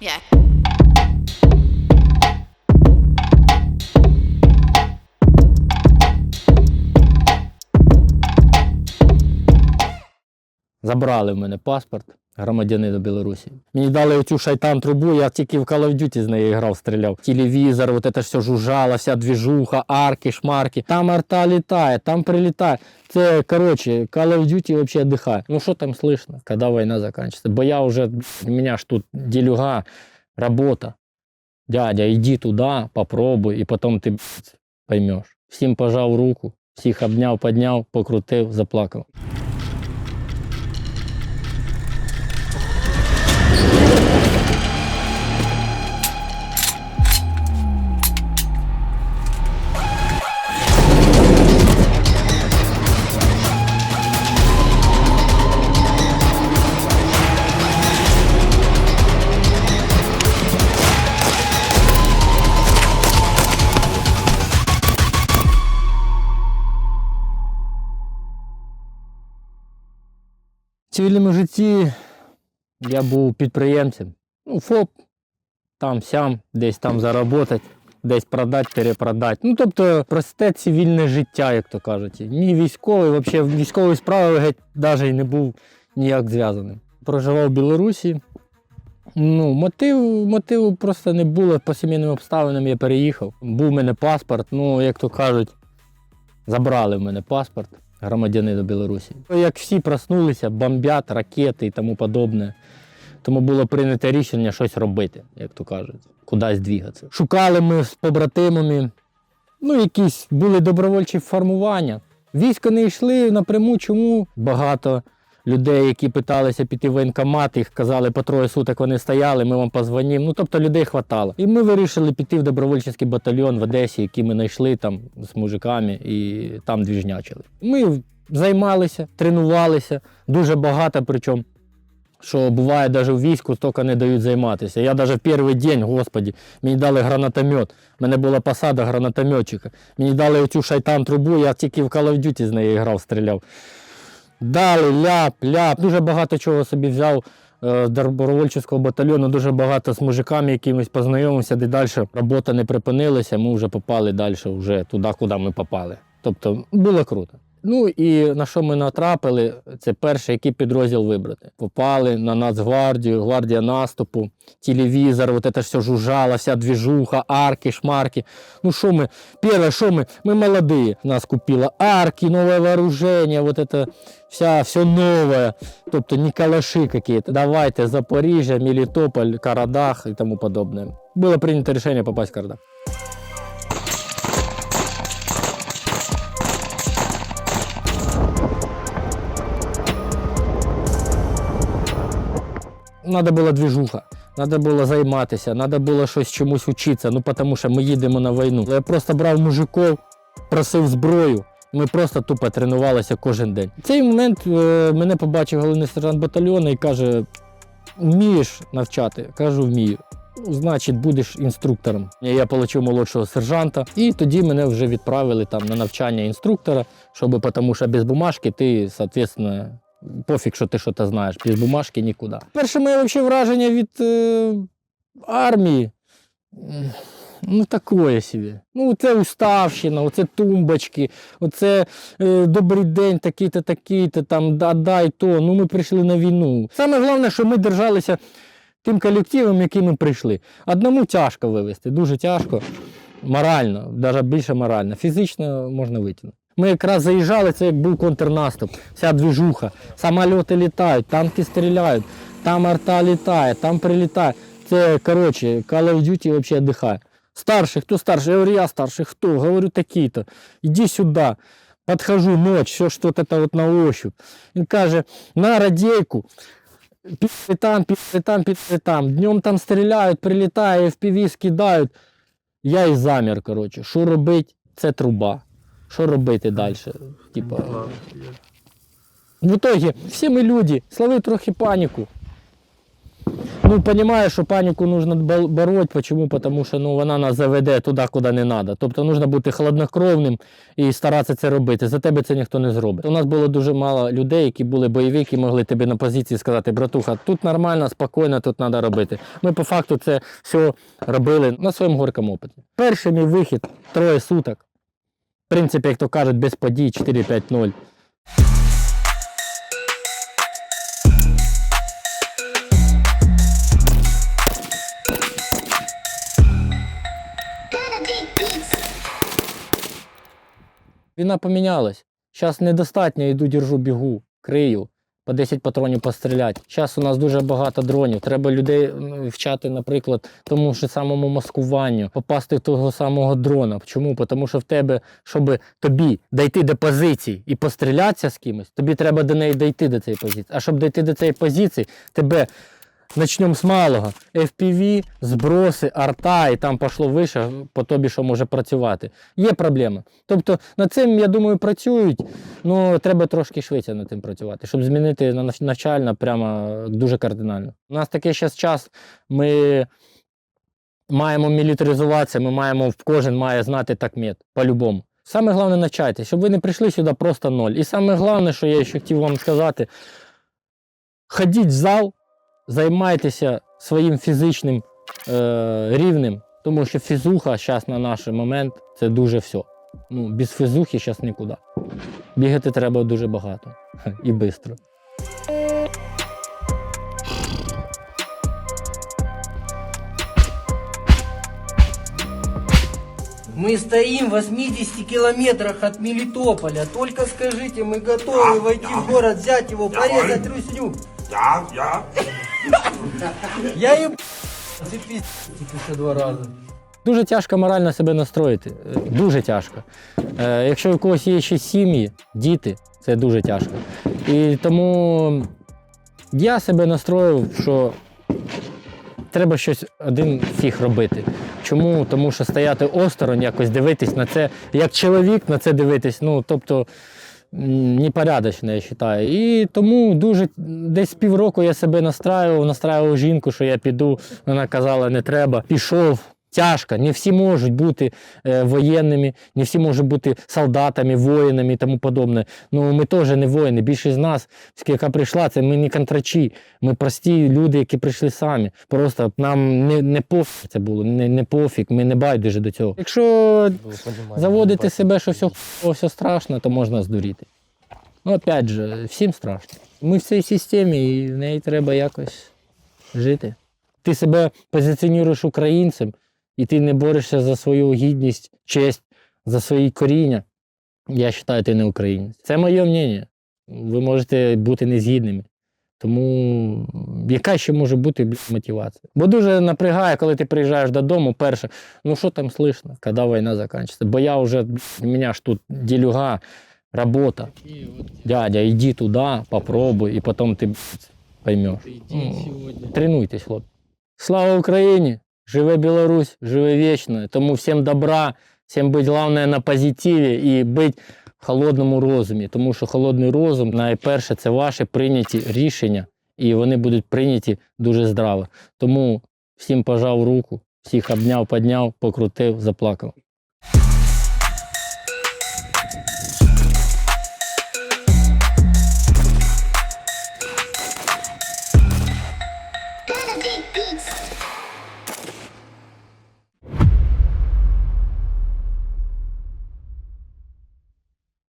Yeah. Забрали в мене паспорт громадянина Білорусі. Мені дали оцю шайтан трубу, я тільки в Call of Duty з нею грав, стріляв. Телевізор, от це все жужжало, вся двіжуха, арки, шмарки. Там арта літає, там прилітає. Це, коротше, Call of Duty взагалі дихає. Ну що там слышно, коли війна закінчиться? Бо я вже, у мене ж тут делюга, робота. Дядя, іди туди, попробуй, і потім ти поймеш. Всім пожав руку, всіх обняв, підняв, покрутив, заплакав. Цивільному житті я був підприємцем. Ну, ФОП, там сям, десь там заробити, десь продати, перепродати. Ну, тобто просте цивільне життя, як то кажуть. Ні військовий, взагалі військової справи геть навіть не був ніяк зв'язаним. Проживав в Білорусі. Ну, мотив, мотиву просто не було. По сімейним обставинам я переїхав. Був в мене паспорт, ну, як то кажуть, забрали в мене паспорт громадянина Білорусі. Як всі проснулися, бомбять, ракети і тому подобне. Тому було прийнято рішення щось робити, як то кажуть, кудись двігатися. Шукали ми з побратимами, ну, якісь були добровольчі формування. Військо не йшли напряму, чому багато людей, які питалися піти в воєнкомат, їх казали по троє суток вони стояли, ми вам позвонимо. Ну, тобто людей хватало. І ми вирішили піти в добровольчий батальйон в Одесі, який ми знайшли там з мужиками і там двіжнячили. Ми займалися, тренувалися дуже багато, причому. Що буває навіть у війську, стільки не дають займатися. Я навіть в перший день, господі, мені дали гранатомет. У мене була посада гранатометчика. Мені дали оцю шайтан трубу, я тільки в Call of Duty з нею грав, стріляв. Дали ляп, ляп. Дуже багато чого собі взяв е, з добровольчого батальйону, дуже багато з мужиками якимось познайомився, де далі робота не припинилася, ми вже попали далі вже туди, куди ми попали. Тобто було круто. Ну і на що ми натрапили, це перший, який підрозділ вибрати. Попали на Нацгвардію, гвардія наступу, телевізор, от це все жужжало, вся двіжуха, арки, шмарки. Ну що ми? Перше, що ми? Ми молоді. Нас купила арки, нове вооруження, вот это вся, все нове. Тобто не калаши какие-то. Давайте Запоріжжя, Мелітополь, Карадах і тому подобне. Було прийнято рішення попасть в Карадах. Надо була двіжуха, треба було займатися, треба було щось чомусь вчитися, ну тому що ми їдемо на війну. Я просто брав мужиків, просив зброю. Ми просто тупо тренувалися кожен день. В цей момент е, мене побачив головний сержант батальйону і каже: вмієш навчати? Кажу, вмію. «Ну, Значить, будеш інструктором. Я отримав молодшого сержанта, і тоді мене вже відправили там на навчання інструктора, щоб, тому що без бумажки ти, соответственно, пофіг, що ти що то знаєш, без бумажки нікуди. Перше моє взагалі враження від е, армії. Ну, такое собі. Ну, це уставщина, оце тумбочки, оце е, добрий день, такий-то, такий-то, там, да, то. Ну, ми прийшли на війну. Саме головне, що ми держалися тим колективом, яким ми прийшли. Одному тяжко вивезти, дуже тяжко. Морально, навіть більше морально. Фізично можна витягнути. Ми якраз заїжджали, це як був контрнаступ, вся двіжуха. Самольоти літають, танки стріляють, там арта літає, там прилітає. Це, коротше, Call of Duty взагалі дихає. Старший, хто старший? Я говорю, я старший, хто? Говорю, такий-то. Іди сюди. Подхожу ночь, все что-то вот на ощупь. Він каже, на радійку, пішли там, пішли там, пішли там. Днем там стріляють, прилітає, FPV скидають. Я і замір, коротше. Що робити? Це труба. Що робити далі? Типа, в итоге всі ми люди, словив трохи паніку. Ну, понимаю, що паніку нужно бо- бороть. Почему? Потому що ну, вона нас заведе туди, куди не треба. Тобто нужно бути хладнокровним і старатися це робити. За тебе це ніхто не зробить. У нас було дуже мало людей, які були бойові, які могли тобі на позиції сказати, братуха, тут нормально, спокійно, тут треба робити. Ми по факту це все робили на своєму горькому опиті. Перший мій вихід троє суток. В принципі, як то кажуть, без подій 4-5-0. Війна помінялась. Зараз недостатньо йду, держу, бігу, крию, по 10 патронів постріляти. Зараз у нас дуже багато дронів. Треба людей вчати, наприклад, тому ж самому маскуванню, попасти в того самого дрона. Чому? Тому що в тебе, щоб тобі дійти до позиції і пострілятися з кимось, тобі треба до неї дійти до цієї позиції. А щоб дійти до цієї позиції, тебе Начнемо з малого. FPV, зброси, арта, і там пішло вище, по тобі що може працювати. Є проблема. Тобто над цим, я думаю, працюють, але треба трошки швидше над тим працювати, щоб змінити на навчально прямо дуже кардинально. У нас такий зараз час, ми маємо мілітаризуватися, ми маємо, кожен має знати такмет, по-любому. Саме головне навчайтесь, щоб ви не прийшли сюди просто ноль. І саме головне, що я ще хотів вам сказати, ходіть в зал, займайтеся своїм фізичним е, рівнем, тому що фізуха зараз на наш момент це дуже все. Ну, без фізухи зараз нікуди. Бігати треба дуже багато і швидко. Мы стоим в 80 километрах от Мелитополя. Только скажите, мы готовы Да, войти да. в город, взять его, Давай. порезать русню. Я, я. Я. Ты пиздец еще два раза. Дуже тяжко морально себе настроїти. е, Дуже тяжко. Е, якщо у когось є ще сім'ї, діти, це дуже тяжко. І тому я себе настроїв, що треба щось один фіг робити. Чому? Тому що стояти осторонь, якось дивитись на це, як чоловік на це дивитись, ну тобто м, непорядочно, я вважаю. І тому дуже десь півроку я себе настраював, настраював жінку, що я піду. Вона казала, не треба. Пішов. Тяжко, не всі можуть бути е, воєнними, не всі можуть бути солдатами, воїнами і тому подобне. Ну ми теж не воїни. Більшість з нас, яка прийшла, це ми не контрачі. Ми прості люди, які прийшли самі. Просто нам не, не пофіг це було, не, не пофіг, ми не байдужі до цього. Якщо заводити себе, що все, все страшно, то можна здуріти. Ну, опять же, всім страшно. Ми в цій системі, і в неї треба якось жити. Ти себе позиціонуєш українцем, і ти не борешся за свою гідність, честь, за свої коріння. Я вважаю, ти не українець. Це моє мнення. Ви можете бути незгідними. Тому яка ще може бути мотивація? Бо дуже напрягає, коли ти приїжджаєш додому, перше, ну що там слышно, коли війна закінчиться? Бо я вже, у мене ж тут ділюга, робота. Дядя, іди туди, попробуй, і потім ти поймеш. Ну, Тренуйтесь, хлопці. Слава Україні! Живе Білорусь, живе вічно. Тому всім добра, всім бути головне на позитиві і бути в холодному розумі. Тому що холодний розум, найперше, це ваші прийняті рішення, і вони будуть прийняті дуже здраво. Тому всім пожав руку, всіх обняв, підняв, покрутив, заплакав.